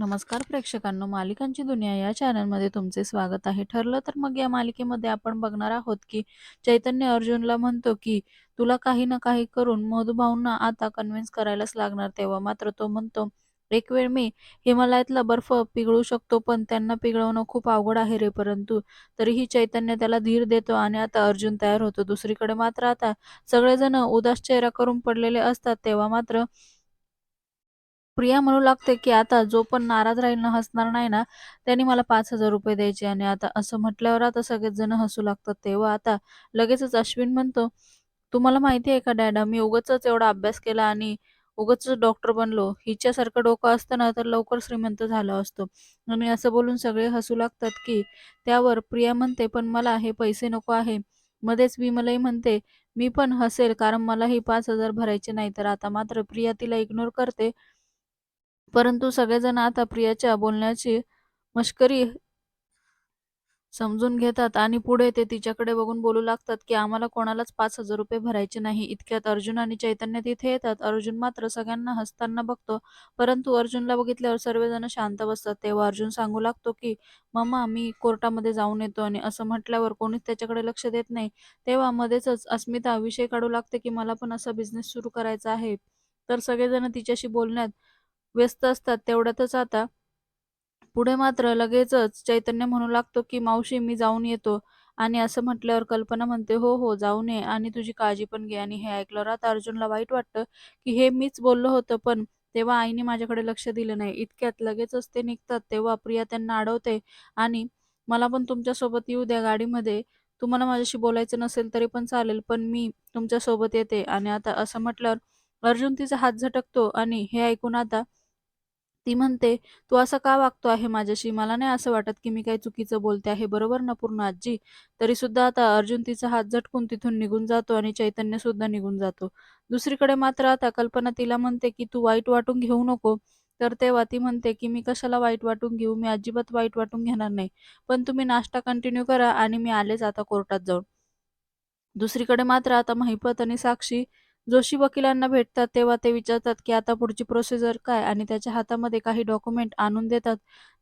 नमस्कार प्रेक्षकांनो मालिकांची दुनिया या चॅनलमध्ये तुमचे स्वागत आहे. ठरलं तर मग या मालिकेमध्ये आपण बघणार आहोत की चैतन्य अर्जुनला म्हणतो की तुला काही ना काही करून मधुभाऊंना आता कन्व्हिन्स करायलाच लागणार. तेव्हा मात्र तो म्हणतो एक वेळ मी हिमालयातला बर्फ पिघळू शकतो पण त्यांना पिघळवणं खूप अवघड आहे रे परंतु तरीही चैतन्य त्याला धीर देतो आणि आता अर्जुन तयार होतो. दुसरीकडे मात्र आता सगळेजण उदास चेहरा करून पडलेले असतात. तेव्हा मात्र प्रिया म्हणू लागते की आता जो पण नाराज राहील ना हसणार नाही ना त्यांनी मला पाच हजार रुपये द्यायचे आणि आता असं म्हटल्यावर आता सगळेच जण हसू लागतात. तेव्हा आता लगेचच अश्विन म्हणतो तुम्हाला माहिती आहे का डॅडा मी उगच एवढा अभ्यास केला आणि उगच डॉक्टर बनलो. हिच्यासारखं डोकं असतं ना तर लवकर श्रीमंत झालो असतो. आणि असं बोलून सगळे हसू लागतात की त्यावर प्रिया म्हणते पण मला हे पैसे नको आहे. मध्येच विमलही म्हणते मी पण हसेल कारण मलाही पाच हजार भरायचे नाही. तर आता मात्र प्रिया तिला इग्नोर करते परंतु सगळेजण आता प्रियाच्या बोलण्याची मश्करी समजून घेतात आणि पुढे ते तिच्याकडे बघून बोलू लागतात की आम्हाला कोणालाच पाच हजार रुपये भरायचे नाही. इतक्यात अर्जुन आणि चैतन्य तिथे येतात. अर्जुन मात्र सगळ्यांना हसताना बघतो. परंतु अर्जुनला बघितल्यावर सर्वजण शांत बसतात. तेव्हा अर्जुन सांगू लागतो की मम्मा मी कोर्टामध्ये जाऊन येतो आणि असं म्हटल्यावर कोणीच त्याच्याकडे लक्ष देत नाही. तेव्हा मध्येच अस्मिता विषय काढू लागते की मला पण असा बिझनेस सुरू करायचा आहे. तर सगळेजण तिच्याशी बोलण्यात व्यस्त असतात तेवढ्यातच आता पुढे मात्र लगेचच चैतन्य म्हणू लागतो की मावशी मी जाऊन येतो. आणि असं म्हटल्यावर कल्पना म्हणते हो हो जाऊन ये आणि तुझी काळजी पण घे. आणि हे ऐकल्यावर आता अर्जुनला वाईट वाटतं की हे मीच बोललो होतं पण तेव्हा आईने माझ्याकडे लक्ष दिलं नाही. इतक्यात लगेचच ते निघतात तेव्हा प्रिया त्यांना अडवते आणि मला पण तुमच्यासोबत येऊ द्या गाडीमध्ये. तुम्हाला माझ्याशी बोलायचं नसेल तरी पण चालेल पण मी तुमच्यासोबत येते. आणि आता असं म्हटल्यावर अर्जुन तिचा हात झटकतो आणि हे ऐकून आता ती म्हणते तू असं का वागतो आहे माझ्याशी? मला नाही असं वाटत की मी काही चुकीचं बोलते आहे बरोबर ना पूर्ण आजी? तरी सुद्धा आता अर्जुन तिचा हात झटकून तिथून निघून जातो आणि चैतन्य सुद्धा निघून जातो. दुसरीकडे मात्र आता कल्पना तिला म्हणते की तू वाईट वाटून घेऊ नको. तर तेव्हा ती म्हणते की मी कशाला वाईट वाटून घेऊ? मी अजिबात वाईट वाटून घेणार नाही. पण तुम्ही नाश्ता कंटिन्यू करा आणि मी आलेच आता कोर्टात जाऊन. दुसरीकडे मात्र आता महिपत आणि साक्षी जोशी वकिलांना भेटतात तेव्हा ते विचारतात की आता पुढची प्रोसिजर काय? आणि त्याच्या हातामध्ये काही डॉक्युमेंट आणून देतात.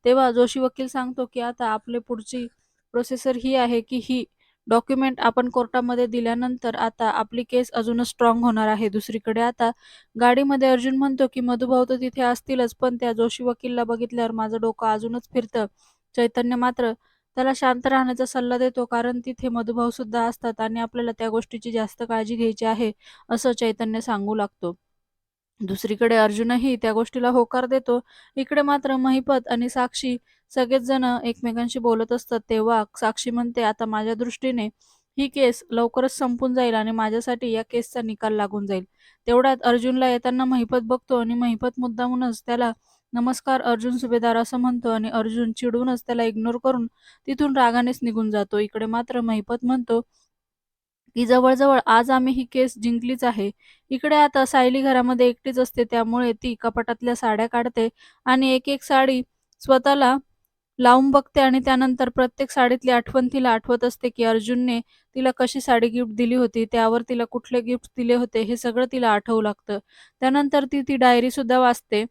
तेव्हा जोशी वकील सांगतो की आता आपली पुढची प्रोसेसर ही आहे की ही डॉक्युमेंट आपण कोर्टामध्ये दिल्यानंतर आता आपली केस अजूनच स्ट्रॉंग होणार आहे दुसरीकडे. आता गाडीमध्ये अर्जुन म्हणतो की मधुभाऊ तर तिथे असतीलच पण त्या जोशी वकीलला बघितल्यावर माझं डोकं अजूनच फिरतं. चैतन्य मात्र त्याला शांत राहण्याचा सल्ला देतो कारण तिथे मधुभाव सुद्धा असतात आणि आपल्याला त्या गोष्टीची जास्त काळजी घ्यायची आहे असं चैतन्य सांगू लागतो. दुसरीकडे अर्जुनही त्या गोष्टीला होकार देतो. इकडे मात्र महिपत आणि साक्षी सगळेच जण एकमेकांशी बोलत असतात तेव्हा साक्षी म्हणते आता माझ्या दृष्टीने ही केस लवकरच संपून जाईल आणि माझ्यासाठी या केसचा निकाल लागून जाईल. तेवढ्यात अर्जुनला येताना महिपत बघतो आणि महिपत मुद्दामूनच त्याला नमस्कार अर्जुन सुभेदार असं म्हणतो आणि अर्जुन चिडूनच त्याला इग्नोर करून तिथून रागानेच निघून जातो. इकडे मात्र महिपत म्हणतो की जवळजवळ आज आम्ही ही केस जिंकलीच आहे. इकडे आता सायली घरामध्ये एकटीच असते त्यामुळे ती कपाटातल्या साड्या काढते आणि एक एक साडी स्वतःला लावून बघते आणि त्यानंतर प्रत्येक साडीतली आठवण तिला आठवत असते की अर्जुनने तिला कशी साडी गिफ्ट दिली होती त्यावर तिला कुठले गिफ्ट दिले होते हे सगळं तिला आठवू लागतं. त्यानंतर ती ती डायरी सुद्धा वाचते.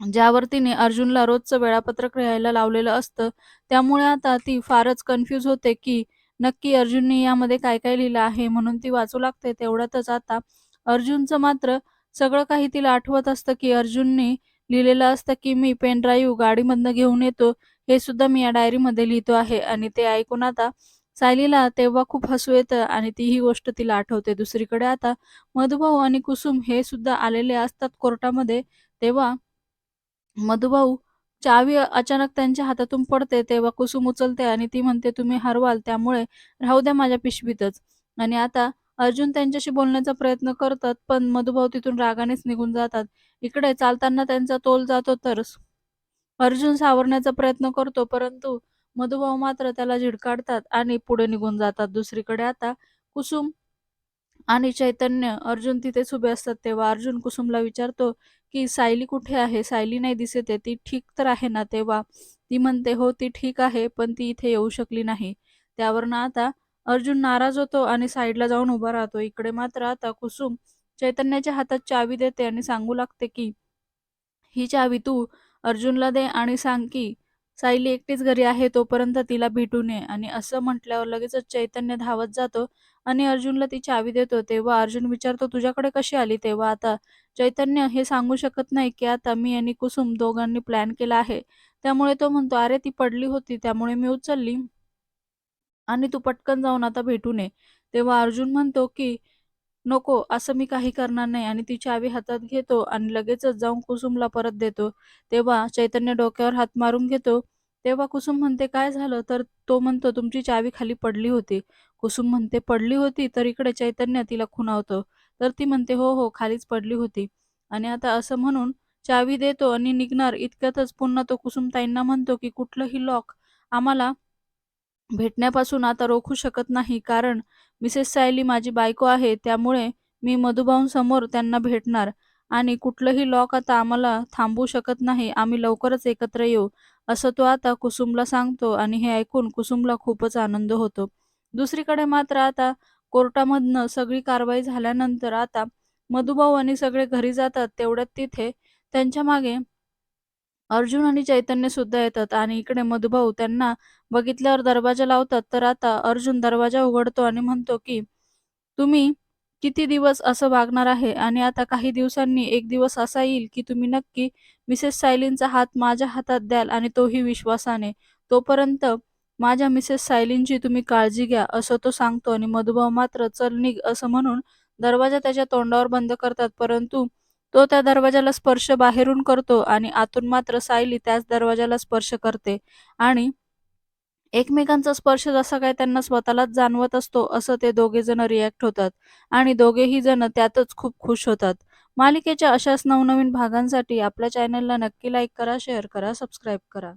ज्यावर तिने अर्जुनला रोजचं वेळापत्रक लिहायला लावलेलं असतं त्यामुळे आता ती फारच कन्फ्यूज होते की नक्की अर्जुनने यामध्ये काय काय लिहिलं आहे म्हणून ती वाचू लागते. तेवढ्यातच आता अर्जुनचं मात्र सगळं काही तिला आठवत असतं की अर्जुनने लिहिलेलं असतं की मी पेन ड्राईव्ह गाडीमधनं घेऊन येतो हे सुद्धा मी या डायरीमध्ये लिहितो आहे आणि ते ऐकून आता सायलीला तेव्हा खूप हसू येतं आणि ती ही गोष्ट तिला आठवते. दुसरीकडे आता मधुभाऊ आणि कुसुम हे सुद्धा आलेले असतात कोर्टामध्ये तेव्हा मधुभाऊ चावी अचानक त्यांच्या हातातून पडते तेव्हा कुसुम उचलते आणि ती म्हणते तुम्ही हरवाल त्यामुळे राहू द्या माझ्या पिशवीतच. आणि आता अर्जुन त्यांच्याशी बोलण्याचा प्रयत्न करतात पण मधुभाऊ तिथून रागानेच निघून जातात. इकडे चालताना त्यांचा तोल जातो तर अर्जुन सावरण्याचा प्रयत्न करतो परंतु मधुभाऊ मात्र त्याला झिडकाडतात आणि पुढे निघून जातात. दुसरीकडे आता कुसुम आणि चैतन्य अर्जुन तिथेच उभे असतात. तेव्हा अर्जुन कुसुमला विचारतो की सायली कुठे आहे? सायली नाही दिसत आहे. ती ठीक तर आहे ना तेव्हा? ती म्हणते हो ती ठीक आहे पण ती इथे येऊ शकली नाही. त्यावरनं आता अर्जुन नाराज होतो आणि साईडला जाऊन उभा राहतो. इकडे मात्र आता कुसुम चैतन्याच्या हातात चावी देते आणि सांगू लागते की ही चावी तू अर्जुनला दे आणि सांग की सायली एकटीच घरी आहे तोपर्यंत तिला भेटू नये. आणि असं म्हटल्यावर लगेचच चैतन्य धावत जातो आणि अर्जुनला ती चावी देतो. तेव्हा अर्जुन विचारतो तुझ्याकडे कशी आली? तेव्हा आता चैतन्य हे सांगू शकत नाही की आता मी आणि कुसुम दोघांनी प्लॅन केला आहे. त्यामुळे तो म्हणतो अरे ती पडली होती त्यामुळे मी उचलली आणि तू पटकन जाऊन आता भेटू ये तेव्हा अर्जुन म्हणतो की नको असं मी काही करणार नाही. आणि ती चावी हातात घेतो आणि लगेचच जाऊन कुसुमला परत देतो. तेव्हा चैतन्य डोक्यावर हात मारून घेतो. तेव्हा कुसुम म्हणते काय झालं? तर तो म्हणतो तुमची चावी खाली पडली होती. कुसुम म्हणते पडली होती? तर इकडे चैतन्य तिला खुणावतो. तर ती म्हणते हो हो खालीच पडली होती. आणि आता असं म्हणून चावी देतो आणि निघणार. इतक्यातच पुन्हा तो कुसुमताईंना म्हणतो की कुठलंही लॉक आम्हाला भेटण्यापासून आता रोखू शकत नाही. कारण मिसेस सायली माझी बायको आहे त्यामुळे मी मधुभाऊंसमोर त्यांना भेटणार. आणि कुठलंही लॉक आता आम्हाला थांबवू शकत नाही आम्ही लवकरच एकत्र येऊ असं तो आता कुसुमला सांगतो आणि हे ऐकून कुसुमला खूपच आनंद होतो. दुसरीकडे मात्र आता कोर्टामधनं सगळी कारवाई झाल्यानंतर आता मधुभाऊ आणि सगळे घरी जातात तेवढ्यात तिथे त्यांच्या मागे अर्जुन आणि चैतन्य सुद्धा येतात आणि इकडे मधुभाऊ त्यांना बघितल्यावर दरवाजा लावतात. तर आता अर्जुन दरवाजा उघडतो आणि म्हणतो की तुम्ही किती दिवस असं वागणार आहे आणि आता काही दिवसांनी एक दिवस असा येईल की तुम्ही नक्की मिसेस सायलींचा हात माझ्या हातात द्याल आणि तोही विश्वासाने. तोपर्यंत माझ्या मिसेस सायलींची तुम्ही काळजी घ्या असं तो सांगतो आणि मधुभाऊ मात्र चल निघ असं म्हणून दरवाजा त्याच्या तोंडावर बंद करतात. परंतु तो त्या दरवाजाला स्पर्श बाहेरून करतो आणि आतून मात्र सायली त्याच दरवाजाला स्पर्श करते. आणि एकमेकांचा स्पर्श जसा काय त्यांना स्वतःलाच जाणवत असतो असं ते दोघे जण रिॲक्ट होतात. आणि दोघेही जण त्यातच खूप खुश होतात. मालिकेच्या अशाच नवनवीन भागांसाठी आपल्या चॅनलला नक्की लाईक करा शेअर करा सबस्क्राईब करा.